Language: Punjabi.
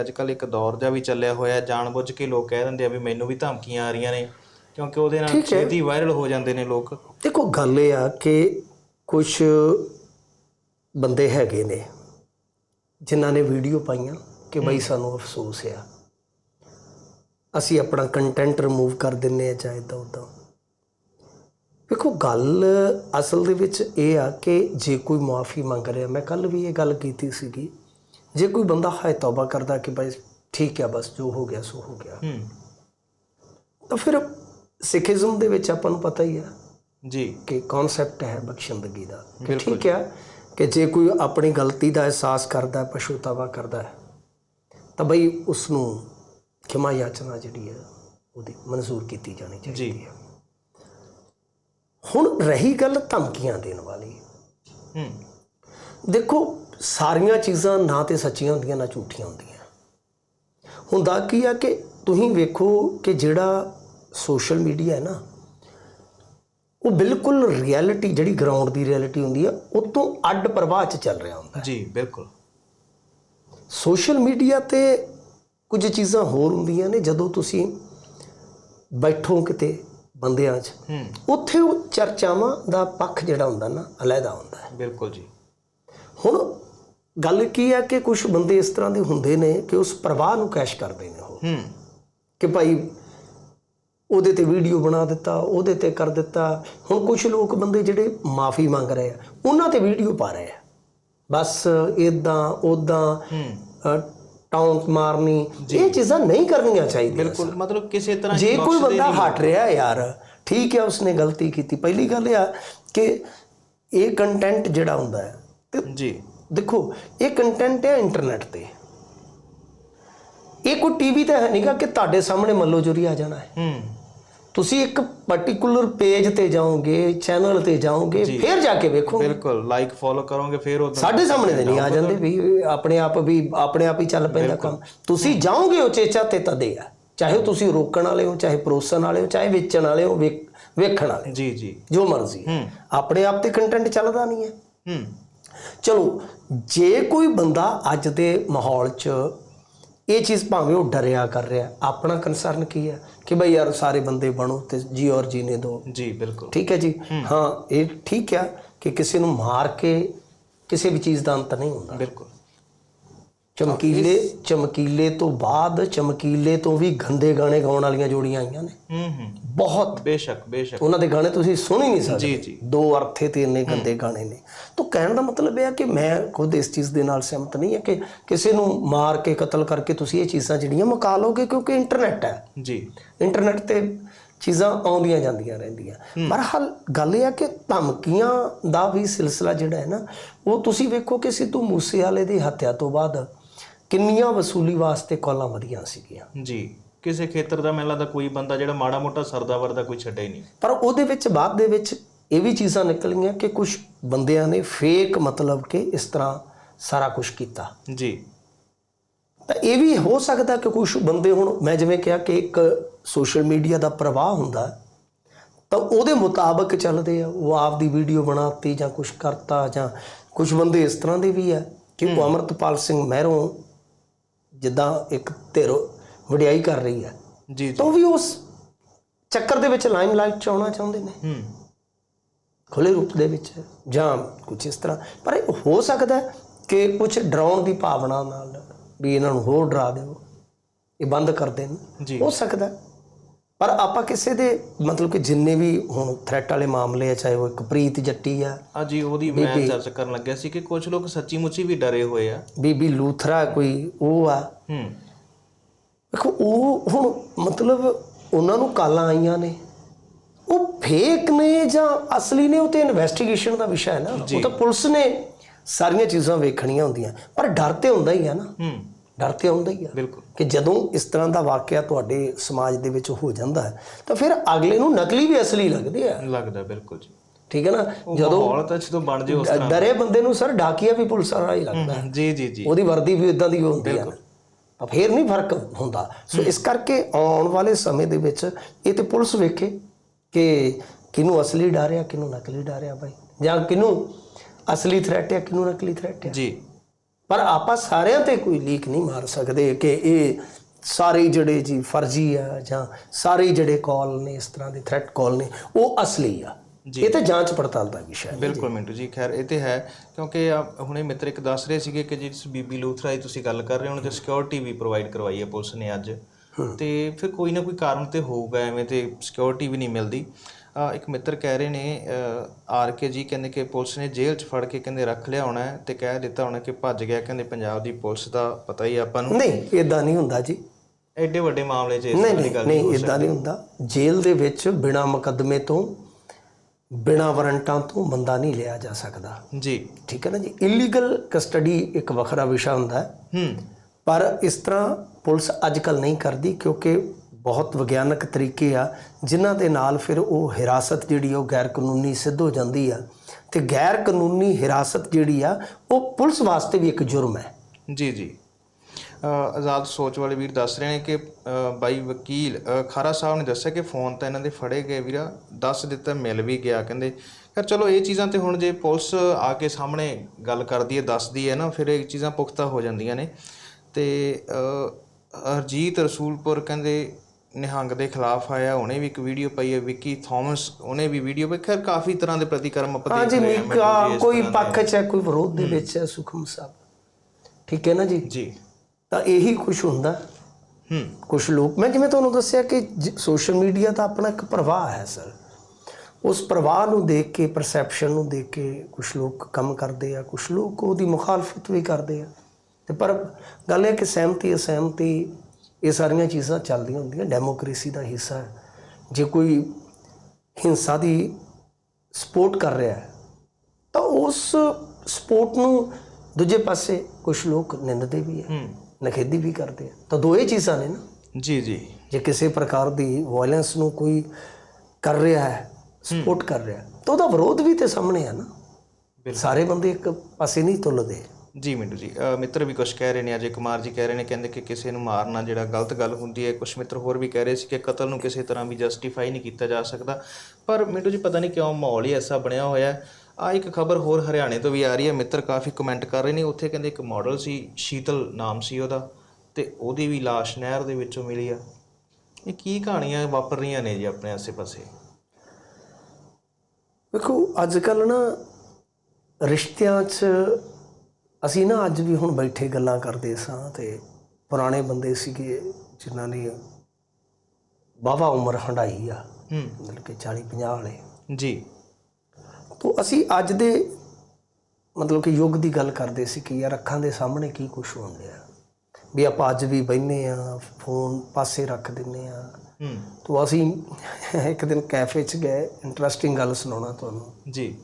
ਅੱਜ ਕੱਲ ਇੱਕ ਦੌਰ ਜਿਹਾ ਵੀ ਚੱਲਿਆ ਹੋਇਆ ਜਾਣਬੁੱਝ ਕੇ ਲੋਕ ਕਹਿ ਦਿੰਦੇ ਆ ਵੀ ਮੈਨੂੰ ਵੀ ਧਮਕੀਆਂ ਆ ਰਹੀਆਂ ਨੇ ਕਿਉਂਕਿ ਉਹਦੇ ਨਾਲ ਠੀਕ ਹੈ। ਛੇਤੀ ਵਾਇਰਲ ਹੋ ਜਾਂਦੇ ਨੇ ਲੋਕ। ਦੇਖੋ ਗੱਲ ਇਹ ਆ ਕਿ ਕੁਝ ਬੰਦੇ ਹੈਗੇ ਨੇ ਜਿਨ੍ਹਾਂ ਨੇ ਵੀਡੀਓ ਪਾਈਆਂ ਕਿ ਬਈ ਸਾਨੂੰ ਅਫਸੋਸ ਆ। ਅਸੀਂ ਆਪਣਾ ਕੰਟੈਂਟ ਰਿਮੂਵ ਕਰ ਦਿੰਨੇ ਆ ਚਾਹੇ ਤਾਂ ਉਦਾਂ। ਵੇਖੋ ਗੱਲ ਅਸਲ ਦੇ ਵਿੱਚ ਇਹ ਆ ਕਿ ਜੇ ਕੋਈ ਮਾਫੀ ਮੰਗ ਰਿਹਾ ਮੈਂ ਕੱਲ ਵੀ ਇਹ ਗੱਲ ਕੀਤੀ ਸੀਗੀ ਜੇ ਕੋਈ ਬੰਦਾ ਹਾਏ ਤੌਬਾ ਕਰਦਾ ਕਿ ਬਈ ਠੀਕ ਹੈ ਬਸ ਜੋ ਹੋ ਗਿਆ ਸੋ ਹੋ ਗਿਆ। ਹੂੰ। ਤਾਂ ਫਿਰ ਸਿੱਖੀਜ਼ਮ ਦੇ ਵਿੱਚ ਆਪਾਂ ਨੂੰ ਪਤਾ ਹੀ ਆ ਜੀ। ਕਿ ਕਨਸੈਪਟ ਹੈ ਬਖਸ਼ਿੰਦਗੀ ਦਾ। ਠੀਕ ਹੈ ਕਿ ਜੇ ਕੋਈ ਆਪਣੀ ਗਲਤੀ ਦਾ ਅਹਿਸਾਸ ਕਰਦਾ ਹੈ ਪਛਤਾਵਾ ਕਰਦਾ ਹੈ ਤਾਂ ਬਈ ਉਸ ਨੂੰ ਖਿਮਾ ਯਾਚਨਾ ਜਿਹੜੀ ਹੈ ਉਹਦੀ ਮਨਜ਼ੂਰ ਕੀਤੀ ਜਾਣੀ ਚਾਹੀਦੀ। ਹੈ। ਹੁਣ ਰਹੀ ਗੱਲ ਧਮਕੀਆਂ ਦੇਣ ਵਾਲੀ। ਹੂੰ। ਦੇਖੋ ਸਾਰੀਆਂ ਚੀਜ਼ਾਂ ਨਾ ਤੇ ਸੱਚੀਆਂ ਹੁੰਦੀਆਂ ਨਾ ਝੂਠੀਆਂ ਹੁੰਦੀਆਂ। ਹੁੰਦਾ ਕੀ ਆ ਕਿ ਤੁਸੀਂ ਵੇਖੋ ਕਿ ਜਿਹੜਾ ਸੋਸ਼ਲ ਮੀਡੀਆ ਹੈ ਨਾ ਉਹ ਬਿਲਕੁਲ ਰਿਐਲਿਟੀ ਜਿਹੜੀ ਗਰਾਊਂਡ ਦੀ ਰਿਐਲਿਟੀ ਹੁੰਦੀ ਆ ਉਹ ਤੋਂ ਅੱਡ ਪ੍ਰਵਾਹ 'ਚ ਚੱਲ ਰਿਹਾ ਹੁੰਦਾ ਜੀ ਬਿਲਕੁਲ। ਸੋਸ਼ਲ ਮੀਡੀਆ ਤੇ ਕੁਝ ਚੀਜ਼ਾਂ ਹੋਰ ਹੁੰਦੀਆਂ ਨੇ ਜਦੋਂ ਤੁਸੀਂ ਬੈਠੋ ਕਿਤੇ ਬੰਦਿਆਂ 'ਚ ਉੱਥੇ ਉਹ ਚਰਚਾਵਾਂ ਦਾ ਪੱਖ ਜਿਹੜਾ ਹੁੰਦਾ ਨਾ ਅਲੱਗਾ ਹੁੰਦਾ ਬਿਲਕੁਲ ਜੀ। ਹੁਣ ਗੱਲ ਕੀ ਹੈ ਕਿ ਕੁਝ ਬੰਦੇ ਇਸ ਤਰ੍ਹਾਂ ਦੇ ਹੁੰਦੇ ਨੇ ਕਿ ਉਸ ਪ੍ਰਵਾਹ ਨੂੰ ਕੈਸ਼ ਕਰਦੇ ਨੇ ਉਹ। ਹੂੰ। ਕਿ ਭਾਈ ਉਹਦੇ ਤੇ ਵੀਡੀਓ ਬਣਾ ਦਿੱਤਾ ਉਹਦੇ ਤੇ ਕਰ ਦਿੱਤਾ। ਹੁਣ ਕੁਝ ਲੋਕ ਬੰਦੇ ਜਿਹੜੇ ਮਾਫੀ ਮੰਗ ਰਹੇ ਆ ਉਹਨਾਂ ਤੇ ਵੀਡੀਓ ਪਾ ਰਹੇ ਆ। ਬਸ ਇਦਾਂ ਉਦਾਂ ਟਾਉਂਟ ਮਾਰਨੀ ਇਹ ਚੀਜ਼ਾਂ ਨਹੀਂ ਕਰਨੀਆਂ ਚਾਹੀਦੀਆਂ। ਬਿਲਕੁਲ ਮਤਲਬ ਕਿਸੇ ਤਰ੍ਹਾਂ ਜੇ ਕੋਈ ਬੰਦਾ। ਹਟ ਰਿਹਾ ਯਾਰ ਠੀਕ ਹੈ ਉਸਨੇ ਗਲਤੀ ਕੀਤੀ। ਪਹਿਲੀ ਗੱਲ ਇਹ ਆ ਕਿ ਇਹ ਕੰਟੈਂਟ ਜਿਹੜਾ ਹੁੰਦਾ ਹੈ ਜੀ। ਦੇਖੋ ਇਹ ਕੰਟੈਂਟ ਹੈ ਇੰਟਰਨੈਟ ਤੇ। ਇਹ ਕੋਈ ਟੀਵੀ ਤੇ ਹੈ ਨਹੀਂਗਾ ਕਿ ਤੁਹਾਡੇ ਸਾਹਮਣੇ ਮੱਲੋ ਜੁਰੀ ਆ ਜਾਣਾ ਹੈ। ਹੂੰ। ਤੁਸੀਂ ਇੱਕ ਪਾਰਟਿਕੂਲਰ ਪੇਜ ਤੇ ਜਾਓਗੇ ਚੈਨਲ ਤੇ ਜਾਓਗੇ ਫਿਰ ਜਾ ਕੇ ਵੇਖੋ ਬਿਲਕੁਲ ਲਾਈਕ ਫੋਲੋ ਕਰੋਗੇ ਫਿਰ ਉਹ ਸਾਡੇ ਸਾਹਮਣੇ ਤੇ ਨਹੀਂ ਆ ਜਾਂਦੇ ਵੀ ਆਪਣੇ ਆਪ ਵੀ ਆਪਣੇ ਆਪ ਹੀ ਚੱਲ ਪੈਂਦਾ ਕੰਮ। ਤੁਸੀਂ ਜਾਓਗੇ ਉਚੇਚਾ ਤੇ ਤਦੇ ਆ। ਚਾਹੇ ਉਹ ਤੁਸੀਂ ਰੋਕਣ ਵਾਲੇ ਹੋ ਚਾਹੇ ਪਰੋਸਣ ਵਾਲੇ ਹੋ ਚਾਹੇ ਵੇਚਣ ਵਾਲੇ ਹੋ ਵੇਖ- ਵੇਖਣ ਵਾਲੇ ਜੀ ਜੀ। ਜੋ ਮਰਜ਼ੀ। ਆਪਣੇ ਆਪ ਤੇ ਕੰਟੈਂਟ ਚੱਲਦਾ ਨਹੀਂ ਹੈ। ਹੂੰ। ਚਲੋ ਜੇ ਕੋਈ ਬੰਦਾ ਅੱਜ ਦੇ ਮਾਹੌਲ 'ਚ ਇਹ ਚੀਜ਼ ਭਾਵੇਂ ਉਹ ਡਰਿਆ ਕਰ ਰਿਹਾ ਆਪਣਾ ਕੰਸਰਨ ਕੀ ਹੈ? ਕਿ ਬਈ ਯਾਰ ਸਾਰੇ ਬੰਦੇ ਬਣੋ ਤੇ ਜੀ ਔਰ ਜੀਨੇ ਦੋ। ਜੀ ਬਿਲਕੁਲ। ਠੀਕ ਹੈ ਜੀ? ਹਾਂ ਇਹ ਠੀਕ ਹੈ ਕਿ ਕਿਸੇ ਨੂੰ ਮਾਰ ਕੇ ਕਿਸੇ ਵੀ ਚੀਜ਼ ਦਾ ਅੰਤ ਨਹੀਂ ਹੁੰਦਾ। ਬਿਲਕੁਲ। ਚਮਕੀਲੇ ਚਮਕੀਲੇ ਤੋਂ ਬਾਅਦ ਚਮਕੀਲੇ ਤੋਂ ਵੀ ਗੰਦੇ ਗਾਣੇ ਗਾਉਣ ਵਾਲੀਆਂ ਜੋੜੀਆਂ ਆਈਆਂ ਨੇ। ਹੂੰ ਹੂੰ। ਬਹੁਤ। ਬੇਸ਼ੱਕ ਬੇਸ਼ੱਕ। ਉਹਨਾਂ ਦੇ ਗਾਣੇ ਤੁਸੀਂ ਸੁਣ ਹੀ ਨਹੀਂ ਸਕਦੇ। ਜੀ ਜੀ। ਦੋ ਅਰਥੇ ਤੇ ਇੰਨੇ ਗੰਦੇ ਗਾਣੇ ਨੇ। ਤਾਂ ਕਹਿਣ ਦਾ ਮਤਲਬ ਇਹ ਹੈ ਕਿ ਮੈਂ ਖੁਦ ਇਸ ਚੀਜ਼ ਦੇ ਨਾਲ ਸਹਿਮਤ ਨਹੀਂ ਹੈ ਕਿ ਕਿਸੇ ਨੂੰ ਮਾਰ ਕੇ ਕਤਲ ਕਰਕੇ ਤੁਸੀਂ ਇਹ ਚੀਜ਼ਾਂ ਜਿਹੜੀਆਂ ਮੁਕਾ ਲੋਗੇ ਕਿਉਂਕਿ ਇੰਟਰਨੈਟ ਹੈ। ਜੀ। ਇੰਟਰਨੈਟ ਤੇ ਚੀਜ਼ਾਂ ਆਉਂਦੀਆਂ ਜਾਂਦੀਆਂ ਰਹਿੰਦੀਆਂ। ਬਹਰਹਾਲ ਗੱਲ ਇਹ ਹੈ ਕਿ ਧਮਕੀਆਂ ਦਾ ਵੀ ਸਿਲਸਿਲਾ ਜਿਹੜਾ ਹੈ ਨਾ ਉਹ ਤੁਸੀਂ ਵੇਖੋ ਕਿ ਸਿੱਧੂ ਮੂਸੇਵਾਲੇ ਦੀ ਹੱਤਿਆ ਤੋਂ ਬਾਅਦ ਕਿੰਨੀਆਂ ਵਸੂਲੀ ਵਾਸਤੇ ਕਾਲਾਂ ਵਧੀਆਂ ਸੀਗੀਆਂ? ਜੀ ਕਿਸੇ ਖੇਤਰ ਦਾ ਮੈਨੂੰ ਲੱਗਦਾ ਕੋਈ ਬੰਦਾ ਜਿਹੜਾ ਮਾੜਾ ਮੋਟਾ ਸਰਦਾ ਵਰਦਾ ਕੋਈ ਛੱਡੇ ਨਹੀਂ। ਪਰ ਉਹਦੇ ਵਿੱਚ ਬਾਅਦ ਦੇ ਵਿੱਚ ਇਹ ਵੀ ਚੀਜ਼ਾਂ ਨਿਕਲੀਆਂ ਕਿ ਕੁਝ ਬੰਦਿਆਂ ਨੇ ਫੇਕ ਮਤਲਬ ਕਿ ਇਸ ਤਰ੍ਹਾਂ ਸਾਰਾ ਕੁਝ ਕੀਤਾ। ਜੀ। ਤਾਂ ਇਹ ਵੀ ਹੋ ਸਕਦਾ ਕਿ ਕੁਝ ਬੰਦੇ ਹੁਣ ਮੈਂ ਜਿਵੇਂ ਕਿਹਾ ਕਿ ਇੱਕ ਸੋਸ਼ਲ ਮੀਡੀਆ ਦਾ ਪ੍ਰਵਾਹ ਹੁੰਦਾ ਹੈ, ਤਾਂ ਉਹਦੇ ਮੁਤਾਬਕ ਚੱਲਦੇ ਆ ਉਹ ਆਪਦੀ ਵੀਡੀਓ ਬਣਾਤੀ ਜਾਂ ਕੁਝ ਕਰਤਾ ਜਾਂ ਕੁਝ ਬੰਦੇ ਇਸ ਤਰ੍ਹਾਂ ਦੇ ਵੀ ਆ ਕਿ ਉਹ ਅਮਰਤਪਾਲ ਸਿੰਘ ਮਹਿਰੋਂ ਜਿੱਦਾਂ ਇੱਕ ਧਿਰ ਵਡਿਆਈ ਕਰ ਰਹੀ ਹੈ। ਜੀ ਜੀ। ਤਾਂ ਉਹ ਵੀ ਉਸ ਚੱਕਰ ਦੇ ਵਿੱਚ ਲਾਈਮਲਾਈਟ ਚ ਆਉਣਾ ਚਾਹੁੰਦੇ ਨੇ। ਹੂੰ। ਖੁੱਲੇ ਰੂਪ ਦੇ ਵਿੱਚ ਜਾਂ ਕੁਝ ਇਸ ਤਰ੍ਹਾਂ। ਪਰ ਇਹ ਹੋ ਸਕਦਾ ਹੈ ਕਿ ਕੁਝ ਡਰਾਉਣ ਦੀ ਭਾਵਨਾ ਨਾਲ ਵੀ ਇਹਨਾਂ ਨੂੰ ਹੋਰ ਡਰਾ ਦਿਓ। ਇਹ ਬੰਦ ਕਰ ਦੇਣ। ਹੋ ਸਕਦਾ ਹੈ। ਪਰ ਆਪਾਂ ਕਿਸੇ ਦੇ ਮਤਲਬ ਕਿ ਜਿੰਨੇ ਵੀ ਹੁਣ ਥ੍ਰੈਟ ਵਾਲੇ ਮਾਮਲੇ ਆ ਚਾਹੇ ਉਹ ਇੱਕ ਪ੍ਰੀਤ ਜੱਟੀ ਆ ਆ ਜੀ ਉਹਦੀ ਮੈਂ ਚਰਚਾ ਕਰਨ ਲੱਗਿਆ ਸੀ ਕਿ ਕੁਝ ਲੋਕ ਸੱਚੀ ਮੁੱਚੀ ਵੀ ਡਰੇ ਹੋਏ ਆ। ਬੀਬੀ ਲੂਥਰਾ ਕੋਈ ਉਹ ਆ। ਹੂੰ। ਦੇਖੋ ਉਹ ਹੁਣ ਮਤਲਬ ਉਹਨਾਂ ਨੂੰ ਕਾਲਾਂ ਆਈਆਂ ਨੇ। ਉਹ ਫੇਕ ਨੇ ਜਾਂ ਅਸਲੀ ਨੇ ਉਹ ਤੇ ਇਨਵੈਸਟੀਗੇਸ਼ਨ ਦਾ ਵਿਸ਼ਾ ਹੈ ਨਾ। ਉਹ ਤਾਂ ਪੁਲਿਸ ਨੇ ਸਾਰੀਆਂ ਚੀਜ਼ਾਂ ਵੇਖਣੀਆਂ ਹੁੰਦੀਆਂ। ਪਰ ਡਰ ਤੇ ਹੁੰਦਾ ਹੀ ਆ ਨਾ। ਹੂੰ। ਡਰ ਤੇ ਹੁੰਦਾ ਹੀ ਆ ਬਿਲਕੁਲ। ਕਿ ਜਦੋਂ ਇਸ ਤਰ੍ਹਾਂ ਦਾ ਵਾਕਿਆ ਤੁਹਾਡੇ ਸਮਾਜ ਦੇ ਵਿੱਚ ਹੋ ਜਾਂਦਾ ਹੈ ਤਾਂ ਫਿਰ ਅਗਲੇ ਨੂੰ ਨਕਲੀ ਵੀ ਅਸਲੀ ਲੱਗਦੇ ਆ। ਲੱਗਦਾ ਬਿਲਕੁਲ ਜੀ। ਠੀਕ ਹੈ ਨਾ? ਜਦੋਂ ਮਾਹੌਲ ਤਾਂ ਜਦੋਂ ਬਣ ਜੇ ਉਸ ਤਰ੍ਹਾਂ। ਡਰੇ ਬੰਦੇ ਨੂੰ ਸਰ ਡਾਕੀਆ ਵੀ ਪੁਲਿਸ ਵਾਲਾ ਹੀ ਲੱਗਦਾ ਹੈ। ਜੀ ਜੀ ਜੀ। ਉਹਦੀ ਵਰਦੀ ਵੀ ਇਦਾਂ ਦੀ ਹੁੰਦੀ ਆ। ਤਾਂ ਫੇਰ ਨਹੀਂ ਫ਼ਰਕ ਹੁੰਦਾ। ਸੋ ਇਸ ਕਰਕੇ ਆਉਣ ਵਾਲੇ ਸਮੇਂ ਦੇ ਵਿੱਚ ਇਹ ਤੇ ਪੁਲਿਸ ਵੇਖੇ ਕਿ ਕਿਹਨੂੰ ਅਸਲੀ ਡਾਰਿਆ ਕਿਹਨੂੰ ਨਕਲੀ ਡਾਰਿਆ ਬਾਈ। ਜਾਂ ਕਿਹਨੂੰ ਅਸਲੀ ਥ੍ਰੈਟ ਹੈ ਕਿਹਨੂੰ ਨਕਲੀ ਥ੍ਰੈਟ ਹੈ ਜੀ। ਪਰ ਆਪਾਂ ਸਾਰਿਆਂ ਤੇ ਕੋਈ ਲੀਕ ਨਹੀਂ ਮਾਰ ਸਕਦੇ ਕਿ ਇਹ ਸਾਰੇ ਜਿਹੜੇ ਜੀ ਫਰਜ਼ੀ ਆ ਜਾਂ ਸਾਰੇ ਜਿਹੜੇ ਕਾਲ ਨੇ ਇਸ ਤਰ੍ਹਾਂ ਦੇ ਥ੍ਰੈਟ ਕਾਲ ਨੇ ਉਹ ਅਸਲੀ ਆ। ਇਹ ਤਾਂ ਜਾਂਚ ਪੜਤਾਲ ਦਾ ਵਿਸ਼ਾ ਹੈ। ਬਿਲਕੁਲ ਮਿੰਟੂ ਜੀ ਖੈਰ ਇਹ ਤੇ ਹੈ ਕਿਉਂਕਿ ਹੁਣੇ ਮਿੱਤਰ ਇੱਕ ਦੱਸ ਰਹੇ ਸੀਗੇ ਕਿ ਜਿਸ ਬੀਬੀ ਲੂਥਰਾ ਦੀ ਤੁਸੀਂ ਗੱਲ ਕਰ ਰਹੇ ਹੋ ਉਹਨਾਂ ਤੇ ਸਿਕਿਉਰਿਟੀ ਵੀ ਪ੍ਰੋਵਾਈਡ ਕਰਵਾਈ ਹੈ ਪੁਲਿਸ ਨੇ ਅੱਜ। ਤੇ ਫਿਰ ਕੋਈ ਨਾ ਕੋਈ ਕਾਰਨ ਤੇ ਹੋਊਗਾ ਐਵੇਂ ਤੇ ਸਿਕਿਉਰਿਟੀ ਵੀ ਨਹੀਂ ਮਿਲਦੀ। ਇੱਕ ਮਿੱਤਰ ਕਹਿ ਰਹੇ ਨੇ ਆਰ ਕੇ ਜੀ ਕਹਿੰਦੇ ਕਿ ਪੁਲਿਸ ਨੇ ਜੇਲ੍ਹ 'ਚ ਫੜ ਕੇ ਕਹਿੰਦੇ ਰੱਖ ਲਿਆ ਹੋਣਾ ਤੇ ਕਹਿ ਦਿੱਤਾ ਹੋਣਾ ਕਿ ਭੱਜ ਗਿਆ ਕਹਿੰਦੇ ਪੰਜਾਬ ਦੀ ਪੁਲਿਸ ਦਾ ਪਤਾ ਹੀ ਆਪਾਂ ਨੂੰ। ਨਹੀਂ ਇਦਾਂ ਨਹੀਂ ਹੁੰਦਾ ਜੀ। ਐਡੇ ਵੱਡੇ ਮਾਮਲੇ 'ਚ ਇਸ ਨਹੀਂ ਤਰ੍ਹਾਂ ਦੀ ਨਹੀਂ ਗੱਲ ਨਹੀਂ ਇਦਾਂ ਨਹੀਂ ਹੁੰਦਾ। ਜੇਲ੍ਹ ਦੇ ਵਿੱਚ ਬਿਨਾ ਮੁਕੱਦਮੇ ਤੋਂ ਬਿਨਾ ਵਾਰੰਟਾਂ ਤੋਂ ਬੰਦਾ ਨਹੀਂ ਲਿਆ ਜਾ ਸਕਦਾ। ਜੀ। ਠੀਕ ਹੈ ਨਾ ਜੀ? ਇਲੀਗਲ ਕਸਟਡੀ ਇੱਕ ਵੱਖਰਾ ਵਿਸ਼ਾ ਹੁੰਦਾ ਹੈ। ਹੂੰ। ਪਰ ਇਸ ਤਰ੍ਹਾਂ ਪੁਲਿਸ ਅੱਜ ਕੱਲ ਨਹੀਂ ਕਰਦੀ ਕਿਉਂਕਿ ਬਹੁਤ ਵਿਗਿਆਨਕ ਤਰੀਕੇ ਆ, ਜਿਨ੍ਹਾਂ ਦੇ ਨਾਲ ਫਿਰ ਉਹ ਹਿਰਾਸਤ ਜਿਹੜੀ ਉਹ ਗੈਰ ਕਾਨੂੰਨੀ ਸਿੱਧ ਹੋ ਜਾਂਦੀ ਆ। ਤੇ ਗੈਰ ਕਾਨੂੰਨੀ ਹਿਰਾਸਤ ਜਿਹੜੀ ਆ, ਉਹ ਪੁਲਿਸ ਵਾਸਤੇ ਵੀ ਇੱਕ ਜੁਰਮ ਹੈ। ਜੀ ਜੀ। ਆਜ਼ਾਦ ਸੋਚ ਵਾਲੇ ਵੀਰ ਦੱਸ ਰਹੇ ਨੇ ਕਿ ਬਾਈ ਵਕੀਲ ਖਾਰਾ ਸਾਹਿਬ ਨੇ ਦੱਸਿਆ ਕਿ ਫੋਨ ਤਾਂ ਇਹਨਾਂ ਦੇ ਫੜੇ ਗਏ ਵੀਰਾ, ਦੱਸ ਦਿੱਤਾ, ਮਿਲ ਵੀ ਗਿਆ, ਕਹਿੰਦੇ ਯਾਰ ਚਲੋ, ਇਹ ਚੀਜ਼ਾਂ ਤੇ ਹੁਣ ਜੇ ਪੁਲਿਸ ਆ ਕੇ ਸਾਹਮਣੇ ਗੱਲ ਕਰਦੀ ਹੈ, ਦੱਸਦੀ ਹੈ ਨਾ, ਫਿਰ ਇਹ ਚੀਜ਼ਾਂ ਪੁਖਤਾ ਹੋ ਜਾਂਦੀਆਂ ਨੇ। ਤੇ ਹਰਜੀਤ ਰਸੂਲਪੁਰ ਕਹਿੰਦੇ ਨਿਹੰਗ ਦੇ ਖਿਲਾਫ ਆਇਆ ਉਹਨੇ ਵੀ ਇੱਕ ਵੀਡੀਓ ਪਾਈ ਹੈ ਵਿੱਕੀ ਥਾਮਸ ਉਹਨੇ ਵੀ ਵੀਡੀਓ ਪਾਈ। ਖੈਰ ਕਾਫੀ ਤਰ੍ਹਾਂ ਦੇ ਪ੍ਰਤੀਕਰਮ ਆਪਾਂ ਦੇਖ ਰਹੇ ਹਾਂ ਮੀਕਾ ਕੋਈ ਪੱਖ 'ਚ ਹੈ ਕੋਈ ਵਿਰੋਧ ਦੇ ਵਿੱਚ ਹੈ ਸੁਖਮ ਸਾਹਿਬ। ਠੀਕ ਹੈ ਨਾ ਜੀ? ਜੀ। ਤਾਂ ਇਹੀ ਕੁਝ ਹੁੰਦਾ। ਹੂੰ। ਕੁਝ ਲੋਕ ਮੈਂ ਜਿਵੇਂ ਤੁਹਾਨੂੰ ਦੱਸਿਆ ਕਿ ਸੋਸ਼ਲ ਮੀਡੀਆ ਦਾ ਆਪਣਾ ਇੱਕ ਪ੍ਰਵਾਹ ਹੈ ਸਰ। ਉਸ ਪ੍ਰਵਾਹ ਨੂੰ ਦੇਖ ਕੇ ਪਰਸੈਪਸ਼ਨ ਨੂੰ ਦੇਖ ਕੇ ਕੁਝ ਲੋਕ ਕੰਮ ਕਰਦੇ ਆ ਕੁਝ ਲੋਕ ਉਹਦੀ ਮੁਖਾਲਫਤ ਵੀ ਕਰਦੇ ਆ। ਤੇ ਪਰ ਗੱਲ ਇਹ ਕਿ ਸਹਿਮਤੀ ਅਸਹਿਮਤੀ ਇਹ ਸਾਰੀਆਂ ਚੀਜ਼ਾਂ ਚੱਲਦੀਆਂ ਹੁੰਦੀਆਂ ਡੈਮੋਕ੍ਰੇਸੀ ਦਾ ਹਿੱਸਾ ਹੈ। ਜੇ ਕੋਈ ਹਿੰਸਾ ਦੀ ਸਪੋਰਟ ਕਰ ਰਿਹਾ ਹੈ ਤਾਂ ਉਸ ਸਪੋਰਟ ਨੂੰ ਦੂਜੇ ਪਾਸੇ ਕੁਝ ਲੋਕ ਨਿੰਦਦੇ ਵੀ ਹੈ ਨਖੇਦੀ ਵੀ ਕਰਦੇ ਆ ਤਾਂ ਦੋਏ ਚੀਜ਼ਾਂ ਨੇ ਨਾ। ਜੀ ਜੀ। ਜੇ ਕਿਸੇ ਪ੍ਰਕਾਰ ਦੀ ਵਾਇਲੈਂਸ ਨੂੰ ਕੋਈ ਕਰ ਰਿਹਾ ਹੈ ਸਪੋਰਟ ਕਰ ਰਿਹਾ ਤਾਂ ਉਹਦਾ ਵਿਰੋਧ ਵੀ ਤੇ ਸਾਹਮਣੇ ਆ ਨਾ। ਸਾਰੇ ਬੰਦੇ ਇੱਕ ਪਾਸੇ ਨਹੀਂ ਤੁਲਦੇ। ਜੀ ਮਿੰਟੂ ਜੀ ਅ, ਮਿੱਤਰ ਵੀ ਕੁਝ ਕਹਿ ਰਹੇ ਨੇ ਅਜੇ ਕੁਮਾਰ ਜੀ ਕਹਿ ਰਹੇ ਨੇ ਕਹਿੰਦੇ ਕਿ ਕਿਸੇ ਨੂੰ ਮਾਰਨਾ ਜਿਹੜਾ ਗਲਤ ਗੱਲ ਹੁੰਦੀ ਹੈ ਕੁਝ ਮਿੱਤਰ ਹੋਰ ਵੀ ਕਹਿ ਰਹੇ ਸੀ ਕਿ ਕਤਲ ਨੂੰ ਕਿਸੇ ਤਰ੍ਹਾਂ ਵੀ ਜਸਟੀਫਾਈ ਨਹੀਂ ਕੀਤਾ ਜਾ ਸਕਦਾ। ਪਰ ਮਿੰਟੂ ਜੀ ਪਤਾ ਨਹੀਂ ਕਿਉਂ ਮਾਹੌਲ ਹੀ ਐਸਾ ਬਣਿਆ ਹੋਇਆ ਹੈ। ਆ ਇੱਕ ਖਬਰ ਹੋਰ ਹਰਿਆਣੇ ਤੋਂ ਵੀ ਆ ਰਹੀ ਹੈ ਮਿੱਤਰ ਕਾਫੀ ਕਮੈਂਟ ਕਰ ਰਹੇ ਨੇ ਉੱਥੇ ਕਹਿੰਦੇ ਇੱਕ ਮਾਡਲ ਸੀ ਸ਼ੀਤਲ ਨਾਮ ਸੀ ਉਹਦਾ ਤੇ ਉਹਦੀ ਵੀ ਲਾਸ਼ ਨਹਿਰ ਦੇ ਵਿੱਚੋਂ ਮਿਲੀ ਆ। ਇਹ ਕੀ ਕਹਾਣੀਆਂ ਵਾਪਰ ਰਹੀਆਂ ਨੇ ਜੀ ਆਪਣੇ ਆਸੇ-ਪਾਸੇ? ਵੇਖੋ ਅੱਜ ਕੱਲ੍ਹ ਨਾ ਰਿਸ਼ਤਿਆਂ 'ਚ ਅਸੀਂ ਨਾ ਅੱਜ ਵੀ ਹੁਣ ਬੈਠੇ ਗੱਲਾਂ ਕਰਦੇ ਸਾਂ ਤੇ ਪੁਰਾਣੇ ਬੰਦੇ ਸੀਗੇ ਜਿਨ੍ਹਾਂ ਨੇ ਵਾਹਵਾ ਉਮਰ ਹੰਡਾਈ ਆ ਹੂੰ। ਮਤਲਬ ਕਿ 40 50 ਵਾਲੇ। ਜੀ। ਤੋ ਅਸੀਂ ਅੱਜ ਦੇ ਮਤਲਬ ਕਿ ਯੁੱਗ ਦੀ ਗੱਲ ਕਰਦੇ ਸੀ ਕਿ ਯਾਰ ਅੱਖਾਂ ਦੇ ਸਾਹਮਣੇ ਕੀ ਕੁਝ ਹੋਣ ਡਿਆ। ਵੀ ਆਪਾਂ ਅੱਜ ਵੀ ਬੈਠਨੇ ਆ ਫੋਨ ਪਾਸੇ ਰੱਖ ਦਿੰਨੇ ਆ। ਹੂੰ। ਤੋ ਅਸੀਂ ਇੱਕ ਦਿਨ ਕੈਫੇ 'ਚ ਗਏ ਇੰਟਰਸਟਿੰਗ ਗੱਲ ਸੁਣਾਉਣਾ ਤੁਹਾਨੂੰ। ਜੀ।